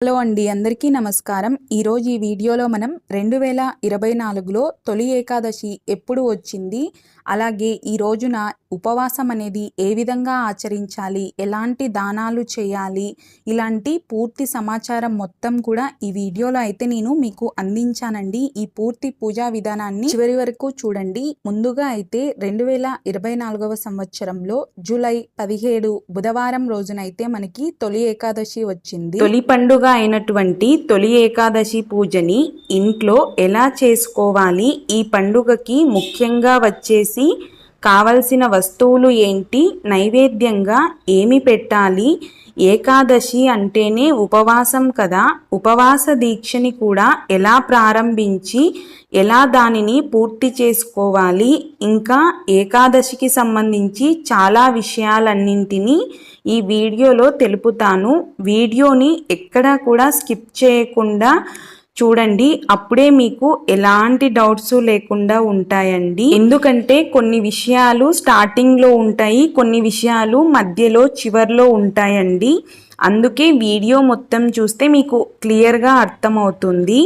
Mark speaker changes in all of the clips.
Speaker 1: Hello అండి అందరికీ నమస్కారం. ఈరోజు ఈ వీడియోలో మనం రెండు వేల ఇరవై నాలుగులో తొలి ఏకాదశి ఎప్పుడు వచ్చింది? అలాగే ఈ రోజున ఉపవాసం అనేది ఏ విధంగా ఆచరించాలి? ఎలాంటి దానాలు చేయాలి? ఇలాంటి పూర్తి సమాచారం మొత్తం కూడా ఈ వీడియోలో అయితే నేను మీకు అందించానండి. ఈ పూర్తి పూజా విధానాన్ని చివరి వరకు చూడండి. ముందుగా అయితే రెండు వేల ఇరవై నాలుగవ సంవత్సరంలో జూలై పదిహేడు బుధవారం రోజునైతే మనకి తొలి ఏకాదశి వచ్చింది. తొలి పండుగ అయినటువంటి తొలి ఏకాదశి పూజని ఇంట్లో ఎలా చేసుకోవాలి? ఈ పండుగకి ముఖ్యంగా వచ్చేసి కావలసిన వస్తువులు ఏంటి? నైవేద్యంగా ఏమి పెట్టాలి? ఏకాదశి అంటేనే ఉపవాసం కదా? ఉపవాస దీక్షని కూడా ఎలా ప్రారంభించి ఎలా దానిని పూర్తి చేసుకోవాలి? ఇంకా ఏకాదశికి సంబంధించి చాలా విషయాలన్నింటినీ ఈ వీడియోలో తెలుపుతాను. వీడియోని ఎక్కడా కూడా స్కిప్ చేయకుండా చూడండి అప్పుడే మీకు ఎలాంటి డౌట్స్ లేకుండా ఉంటాయండి. ఎందుకంటే కొన్ని విషయాలు స్టార్టింగ్లో ఉంటాయి కొన్ని విషయాలు మధ్యలో చివర్లో ఉంటాయండి. అందుకే వీడియో మొత్తం చూస్తే మీకు క్లియర్గా అర్థమవుతుంది.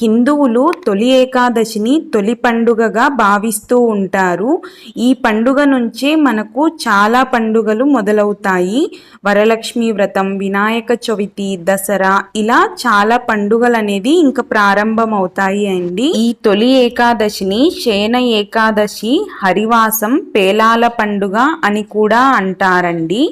Speaker 1: హిందువులు తొలి ఏకాదశిని తొలి పండుగగా భావిస్తూ ఉంటారు. ఈ పండుగ నుంచే మనకు చాలా పండుగలు మొదలవుతాయి. వరలక్ష్మి వ్రతం వినాయక చవితి దసరా ఇలా చాలా పండుగలు అనేది ఇంకా ప్రారంభమవుతాయి అండి. ఈ తొలి ఏకాదశిని శయన ఏకాదశి హరివాసం పేలాల పండుగ అని కూడా అంటారండి.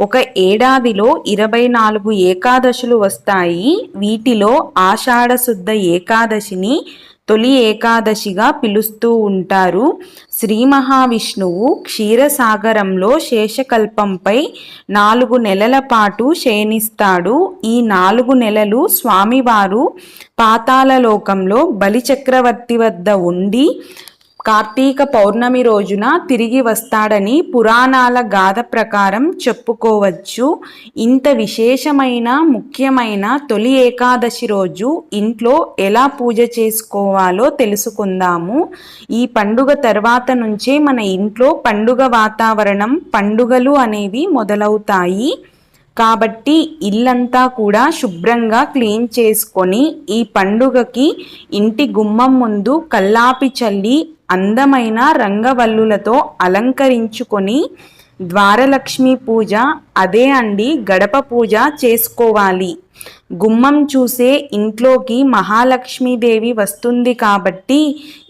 Speaker 1: ఒక ఏడాదిలో ఇరవై నాలుగు ఏకాదశులు వస్తాయి. వీటిలో ఆషాఢశుద్ధ ఏకాదశిని తొలి ఏకాదశిగా పిలుస్తూ ఉంటారు. శ్రీ మహావిష్ణువు క్షీరసాగరంలో శేషకల్పంపై నాలుగు నెలల పాటు శయనిస్తాడు. ఈ నాలుగు నెలలు స్వామివారు పాతాళలోకంలో బలిచక్రవర్తి వద్ద ఉండి కార్తీక పౌర్ణమి రోజున తిరిగి వస్తాడని పురాణాల గాథ ప్రకారం చెప్పుకోవచ్చు. ఇంత విశేషమైన ముఖ్యమైన తొలి ఏకాదశి రోజు ఇంట్లో ఎలా పూజ చేసుకోవాలో తెలుసుకుందాము. ఈ పండుగ తర్వాత నుంచే మన ఇంట్లో పండుగ వాతావరణం పండుగలు అనేవి మొదలవుతాయి. కాబట్టి ఇల్లంతా కూడా శుభ్రంగా క్లీన్ చేసుకొని ఈ పండుగకి ఇంటి గుమ్మం ముందు కల్లాపి చల్లి అందమైన రంగవల్లులతో అలంకరించుకొని ద్వారలక్ష్మి పూజ అదే అండి గడప పూజ చేసుకోవాలి. గుమ్మం చూసే ఇంట్లోకి మహాలక్ష్మీదేవి వస్తుంది కాబట్టి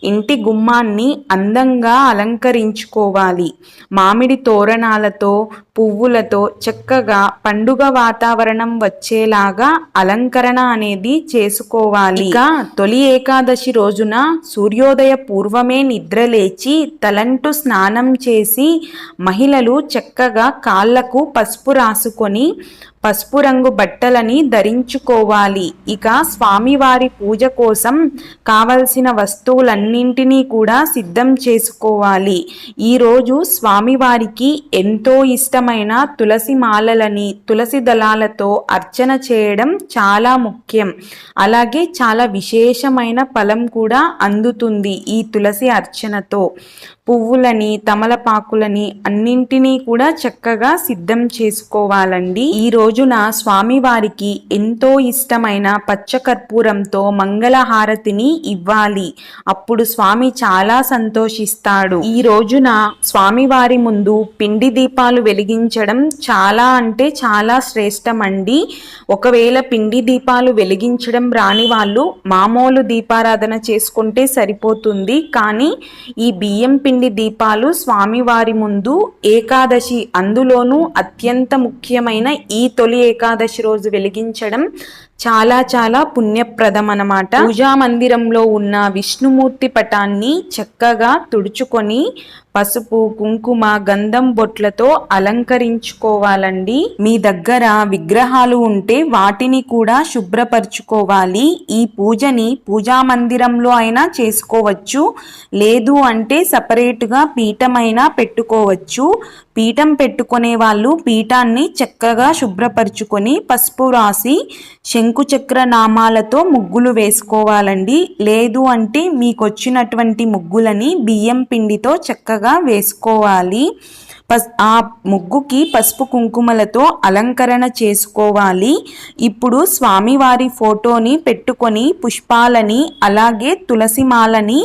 Speaker 1: ఇంటి గుమ్మాన్ని అందంగా అలంకరించుకోవాలి. మామిడి తోరణాలతో పువ్వులతో చక్కగా పండుగ వాతావరణం వచ్చేలాగా అలంకరణ అనేది చేసుకోవాలి. ఇక తొలి ఏకాదశి రోజున సూర్యోదయ పూర్వమే నిద్రలేచి తలంటు స్నానం చేసి మహిళలు చక్కగా కాళ్ళకు పసుపు రాసుకొని పసుపు రంగు బట్టలని ధరించుకోవాలి. ఇక స్వామివారి పూజ కోసం కావలసిన వస్తువులన్నింటినీ కూడా సిద్ధం చేసుకోవాలి. ఈరోజు స్వామివారికి ఎంతో ఇష్టమైన తులసి మాలలని తులసి దళాలతో అర్చన చేయడం చాలా ముఖ్యం. అలాగే చాలా విశేషమైన ఫలం కూడా అందుతుంది ఈ తులసి అర్చనతో. పువ్వులని తమలపాకులని అన్నింటినీ కూడా చక్కగా సిద్ధం చేసుకోవాలండి. ఈ రోజున స్వామివారికి ఎంతో ఇష్టమైన పచ్చకర్పూరంతో మంగళహారతిని ఇవ్వాలి. అప్పుడు స్వామి చాలా సంతోషిస్తాడు. ఈ రోజున స్వామివారి ముందు పిండి దీపాలు వెలిగించడం చాలా అంటే చాలా శ్రేష్టమండి. ఒకవేళ పిండి దీపాలు వెలిగించడం రాని వాళ్ళు మామూలు దీపారాధన చేసుకుంటే సరిపోతుంది. కానీ ఈ బియ్యం పిండి దీపాలు స్వామివారి ముందు ఏకాదశి అందులోనూ అత్యంత ముఖ్యమైన ఈ తొలి ఏకాదశి రోజు వెలిగించడం చాలా చాలా పుణ్యప్రదం అన్నమాట పూజా మందిరంలో ఉన్న విష్ణుమూర్తి పటాన్ని చక్కగా తుడుచుకొని పసుపు కుంకుమ గంధం బొట్లతో అలంకరించుకోవాలండి. మీ దగ్గర విగ్రహాలు ఉంటే వాటిని కూడా శుభ్రపరచుకోవాలి. ఈ పూజని పూజా మందిరంలో అయినా చేసుకోవచ్చు. లేదు అంటే సపరేట్గా పీఠమైనా పెట్టుకోవచ్చు. పీఠం పెట్టుకునే వాళ్ళు పీఠాన్ని చక్కగా శుభ్రపరచుకొని పసుపు రాసి శంకుచక్ర నామాలతో ముగ్గులు వేసుకోవాలండి. లేదు అంటే మీకు వచ్చినటువంటి ముగ్గులని బియ్యం పిండితో చక్కగా వేసుకోవాలి. పస్ ఆ ముగ్గుకి పసుపు కుంకుమలతో అలంకరణ చేసుకోవాలి. ఇప్పుడు స్వామివారి ఫోటోని పెట్టుకొని పుష్పాలని అలాగే తులసి మాలని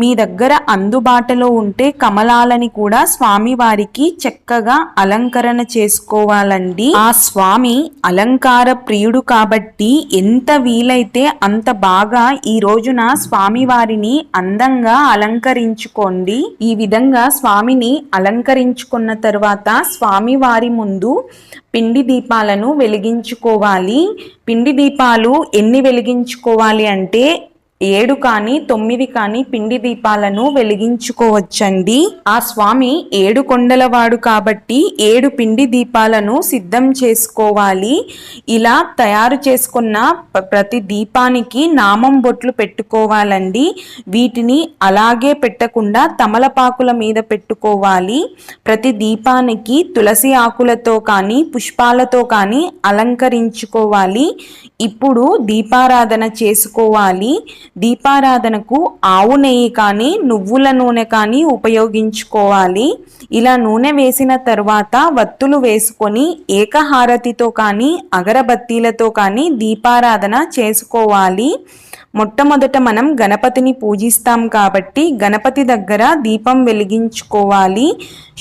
Speaker 1: మీ దగ్గర అందుబాటులో ఉంటే కమలాలని కూడా స్వామివారికి చక్కగా అలంకరణ చేసుకోవాలండి. ఆ స్వామి అలంకార ప్రియుడు కాబట్టి ఎంత వీలైతే అంత బాగా ఈ రోజున స్వామివారిని అందంగా అలంకరించుకోండి. ఈ విధంగా స్వామిని అలంకరించుకున్న తర్వాత స్వామివారి ముందు పిండి దీపాలను వెలిగించుకోవాలి. పిండి దీపాలు ఎన్ని వెలిగించుకోవాలి అంటే ఏడు కానీ తొమ్మిది కానీ పిండి దీపాలను వెలిగించుకోవచ్చండి. ఆ స్వామి ఏడు కొండలవాడు కాబట్టి ఏడు పిండి దీపాలను సిద్ధం చేసుకోవాలి. ఇలా తయారు చేసుకున్న ప్రతి దీపానికి నామం బొట్లు పెట్టుకోవాలండి. వీటిని అలాగే పెట్టకుండా తమలపాకుల మీద పెట్టుకోవాలి. ప్రతి దీపానికి తులసి ఆకులతో కానీ పుష్పాలతో కానీ అలంకరించుకోవాలి. ఇప్పుడు దీపారాధన చేసుకోవాలి. దీపారాధనకు ఆవు నెయ్యి కానీ నువ్వుల నూనె కానీ ఉపయోగించుకోవాలి. ఇలా నూనె వేసిన తర్వాత వత్తులు వేసుకొని ఏకహారతితో కానీ అగరబత్తీలతో కానీ దీపారాధన చేసుకోవాలి. మొట్టమొదట మనం గణపతిని పూజిస్తాం కాబట్టి గణపతి దగ్గర దీపం వెలిగించుకోవాలి.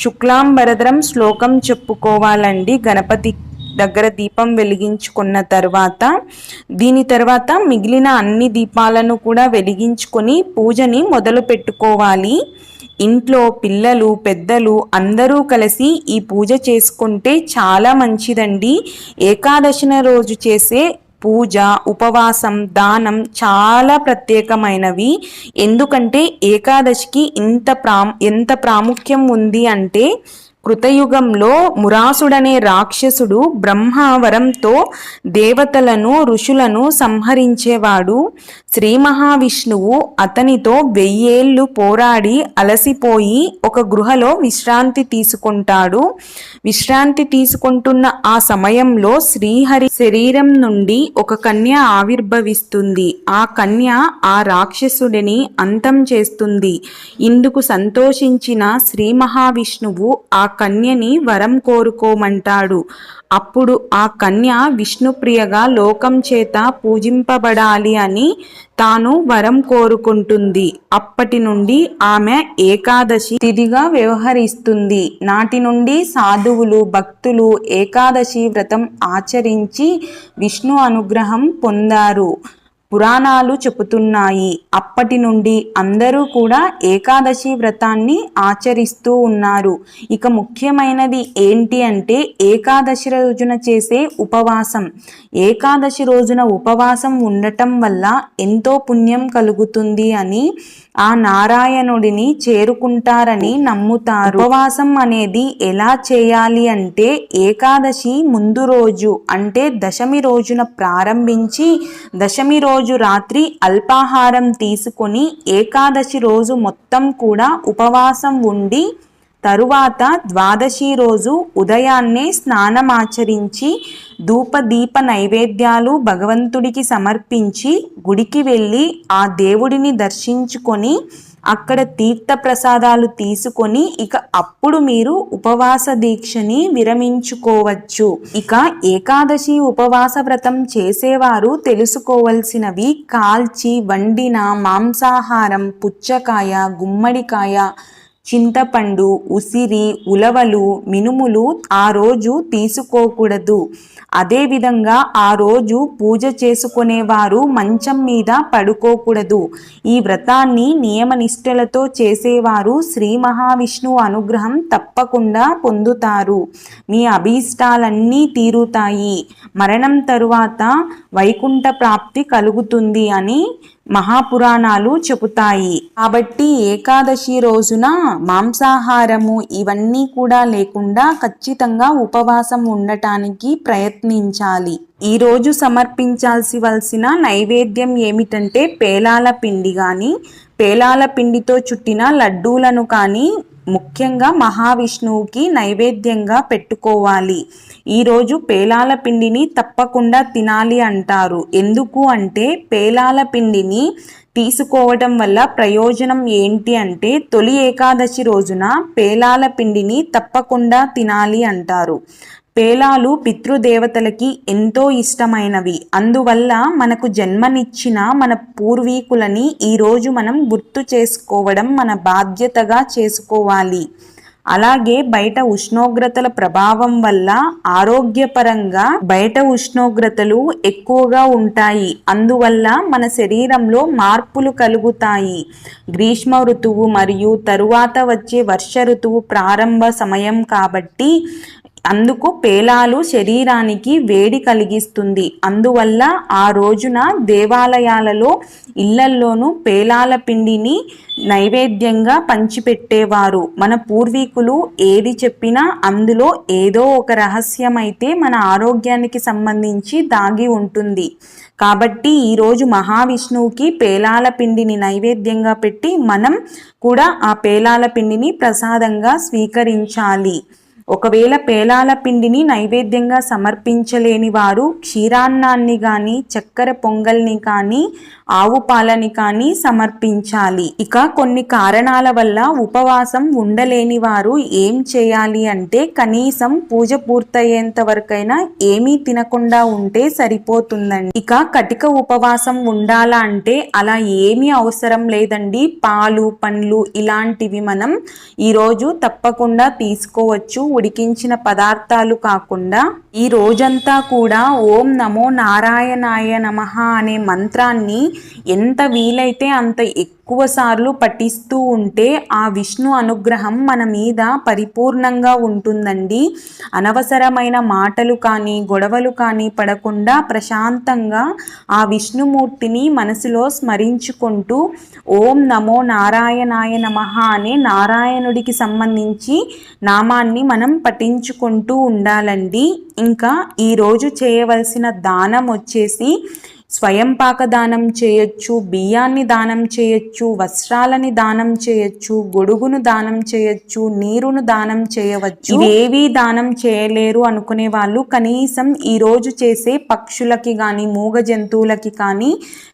Speaker 1: శుక్లాంబరధరం శ్లోకం చెప్పుకోవాలండి గణపతి దగ్గర దీపం వెలిగించుకున్న తర్వాత దీని తర్వాత మిగిలిన అన్ని దీపాలను కూడా వెలిగించుకొని పూజని మొదలు పెట్టుకోవాలి. ఇంట్లో పిల్లలు పెద్దలు అందరూ కలిసి ఈ పూజ చేసుకుంటే చాలా మంచిదండి. ఏకాదశిన రోజు చేసే పూజ ఉపవాసం దానం చాలా ప్రత్యేకమైనవి. ఎందుకంటే ఏకాదశికి ఇంత ప్రా ఎంత ప్రాముఖ్యం ఉంది అంటే కృతయుగంలో మురాసుడనే రాక్షసుడు బ్రహ్మవరంతో దేవతలను ఋషులను సంహరించేవాడు. శ్రీ మహావిష్ణువు అతనితో వెయ్యేళ్ళు పోరాడి అలసిపోయి ఒక గృహలో విశ్రాంతి తీసుకుంటాడు. విశ్రాంతి తీసుకుంటున్న ఆ సమయంలో శ్రీహరి శరీరం నుండి ఒక కన్య ఆవిర్భవిస్తుంది. ఆ కన్య ఆ రాక్షసుడిని అంతం చేస్తుంది. ఇందుకు సంతోషించిన శ్రీ మహావిష్ణువు ఆ కన్యని వరం కోరుకోమంటాడు. అప్పుడు ఆ కన్య విష్ణుప్రియగా లోకం చేత పూజింపబడాలి అని తాను వరం కోరుకుంటుంది. అప్పటి నుండి ఆమె ఏకాదశి తిథిగా వ్యవహరిస్తుంది. నాటి నుండి సాధువులు భక్తులు ఏకాదశి వ్రతం ఆచరించి విష్ణు అనుగ్రహం పొందారు. పురాణాలు చెబుతున్నాయి అప్పటి నుండి అందరూ కూడా ఏకాదశి వ్రతాన్ని ఆచరిస్తూ ఉన్నారు. ఇక ముఖ్యమైనది ఏంటి అంటే ఏకాదశి రోజున చేసే ఉపవాసం. ఏకాదశి రోజున ఉపవాసం ఉండటం వల్ల ఎంతో పుణ్యం కలుగుతుంది అని ఆ నారాయణుడిని చేరుకుంటారని నమ్ముతారు. ఉపవాసం అనేది ఎలా చేయాలి అంటే ఏకాదశి ముందు రోజు అంటే దశమి రోజున ప్రారంభించి దశమి రోజు రోజు రాత్రి అల్పాహారం తీసుకొని ఏకాదశి రోజు మొత్తం కూడా ఉపవాసం ఉండి తరువాత ద్వాదశి రోజు ఉదయాన్నే స్నానమాచరించి ధూపదీప నైవేద్యాలు భగవంతుడికి సమర్పించి గుడికి వెళ్ళి ఆ దేవుడిని దర్శించుకొని అక్కడ తీర్థ ప్రసాదాలు తీసుకొని ఇక అప్పుడు మీరు ఉపవాస దీక్షని విరమించుకోవచ్చు. ఇక ఏకాదశి ఉపవాస వ్రతం చేసేవారు తెలుసుకోవలసినవి కాల్చి వండిన మాంసాహారం పుచ్చకాయ గుమ్మడికాయ చింతపండు ఉసిరి ఉలవలు మినుములు ఆ రోజు తీసుకోకూడదు. అదేవిధంగా ఆ రోజు పూజ చేసుకునేవారు మంచం మీద పడుకోకూడదు. ఈ వ్రతాన్ని నియమనిష్టలతో చేసేవారు శ్రీ మహావిష్ణు అనుగ్రహం తప్పకుండా పొందుతారు. మీ అభీష్టాలన్నీ తీరుతాయి. మరణం తరువాత వైకుంఠ ప్రాప్తి కలుగుతుంది అని మహాపురాణాలు చెబుతాయి. కాబట్టి ఏకాదశి రోజున మాంసాహారము ఇవన్నీ కూడా లేకుండా ఖచ్చితంగా ఉపవాసం ఉండటానికి ప్రయత్నించాలి. ఈ రోజు సమర్పించాల్సి వలసిన నైవేద్యం ఏమిటంటే పేలాల పిండి కానీ పేలాల పిండితో చుట్టిన లడ్డూలను కానీ ముఖ్యంగా మహావిష్ణువుకి నైవేద్యంగా పెట్టుకోవాలి. ఈరోజు పేలాల పిండిని తప్పకుండా తినాలి అంటారు. ఎందుకు అంటే పేలాల పిండిని తీసుకోవటం వల్ల ప్రయోజనం ఏంటి అంటే తొలి ఏకాదశి రోజున పేలాల పిండిని తప్పకుండా తినాలి అంటారు. పేలాలు పితృదేవతలకి ఎంతో ఇష్టమైనవి. అందువల్ల మనకు జన్మనిచ్చిన మన పూర్వీకులని ఈరోజు మనం గుర్తు చేసుకోవడం మన బాధ్యతగా చేసుకోవాలి. అలాగే బయట ఉష్ణోగ్రతల ప్రభావం వల్ల ఆరోగ్యపరంగా బయట ఉష్ణోగ్రతలు ఎక్కువగా ఉంటాయి. అందువల్ల మన శరీరంలో మార్పులు కలుగుతాయి. గ్రీష్మ ఋతువు మరియు తరువాత వచ్చే వర్ష ఋతువు ప్రారంభ సమయం కాబట్టి అందుకు పేలాలు శరీరానికి వేడి కలిగిస్తుంది. అందువల్ల ఆ రోజున దేవాలయాలలో ఇళ్ళల్లోనూ పేలాల పిండిని నైవేద్యంగా పంచిపెట్టేవారు. మన పూర్వీకులు ఏది చెప్పినా అందులో ఏదో ఒక రహస్యమైతే మన ఆరోగ్యానికి సంబంధించి దాగి ఉంటుంది. కాబట్టి ఈరోజు మహావిష్ణువుకి పేలాల పిండిని నైవేద్యంగా పెట్టి మనం కూడా ఆ పేలాల పిండిని ప్రసాదంగా స్వీకరించాలి. ఒకవేళ పేలాల పిండిని నైవేద్యంగా సమర్పించలేని వారు క్షీరాన్నాన్ని కానీ చక్కెర పొంగల్ని కానీ ఆవు పాలని కానీ సమర్పించాలి. ఇక కొన్ని కారణాల వల్ల ఉపవాసం ఉండలేని వారు ఏం చేయాలి అంటే కనీసం పూజ పూర్తయ్యేంత వరకైనా ఏమీ తినకుండా ఉంటే సరిపోతుందండి. ఇక కటిక ఉపవాసం ఉండాలా అంటే అలా ఏమీ అవసరం లేదండి. పాలు పండ్లు ఇలాంటివి మనం ఈరోజు తప్పకుండా తీసుకోవచ్చు. ఉడికించిన పదార్థాలు కాకుండా ఈ రోజంతా కూడా ఓం నమో నారాయణాయ నమ అనే మంత్రాన్ని ఎంత వీలైతే అంత ఎక్కువ ఎక్కువసార్లు పఠిస్తూ ఉంటే ఆ విష్ణు అనుగ్రహం మన మీద పరిపూర్ణంగా ఉంటుందండి. అనవసరమైన మాటలు కానీ గొడవలు కానీ పడకుండా ప్రశాంతంగా ఆ విష్ణుమూర్తిని మనసులో స్మరించుకుంటూ ఓం నమో నారాయణాయ నమ అనే నారాయణుడికి సంబంధించి నామాన్ని మనం పఠించుకుంటూ ఉండాలండి. ఇంకా ఈరోజు చేయవలసిన దానం వచ్చేసి స్వయం పాక దానం చేయొచ్చు బియ్యాన్ని దానం చేయొచ్చు వస్త్రాలని దానం చేయొచ్చు గొడుగును దానం చేయొచ్చు నీరును దానం చేయవచ్చు. ఏవి దానం చేయలేరు అనుకునే వాళ్ళు కనీసం ఈరోజు చేసే పక్షులకి కానీ మూగ జంతువులకి కానీ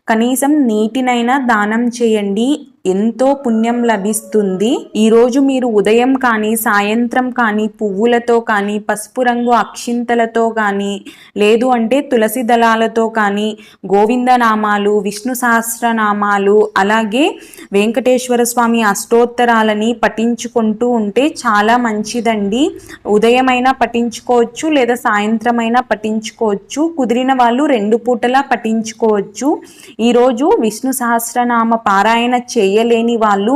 Speaker 1: కనీసం నీటినైనా దానం చేయండి. ఎంతో పుణ్యం లభిస్తుంది. ఈరోజు మీరు ఉదయం కానీ సాయంత్రం కానీ పువ్వులతో కానీ పసుపు రంగు అక్షింతలతో కానీ లేదు అంటే తులసి దళాలతో కానీ గోవిందనామాలు విష్ణు సహస్రనామాలు అలాగే వెంకటేశ్వర స్వామి అష్టోత్తరాలని పఠించుకుంటూ ఉంటే చాలా మంచిదండి. ఉదయమైనా పఠించుకోవచ్చు లేదా సాయంత్రమైనా పఠించుకోవచ్చు. కుదిరిన వాళ్ళు రెండు పూటలా పఠించుకోవచ్చు. ఈరోజు విష్ణు సహస్రనామ పారాయణ చేయ చేయలేని వాళ్ళు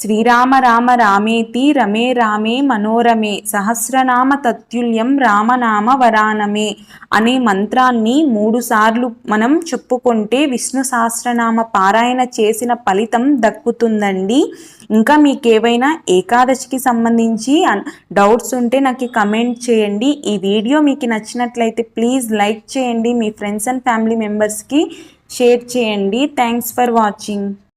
Speaker 1: శ్రీరామ రామ రామేతి రమే రామే మనోరమే సహస్రనామ తత్యుల్యం రామనామ వరానమే అనే మంత్రాన్ని మూడుసార్లు మనం చెప్పుకుంటే విష్ణు సహస్రనామ పారాయణ చేసిన ఫలితం దక్కుతుందండి. ఇంకా మీకు ఏవైనా ఏకాదశికి సంబంధించి డౌట్స్ ఉంటే నాకు కమెంట్ చేయండి. ఈ వీడియో మీకు నచ్చినట్లయితే ప్లీజ్ లైక్ చేయండి. మీ ఫ్రెండ్స్ అండ్ ఫ్యామిలీ మెంబర్స్కి షేర్ చేయండి. Thanks for watching.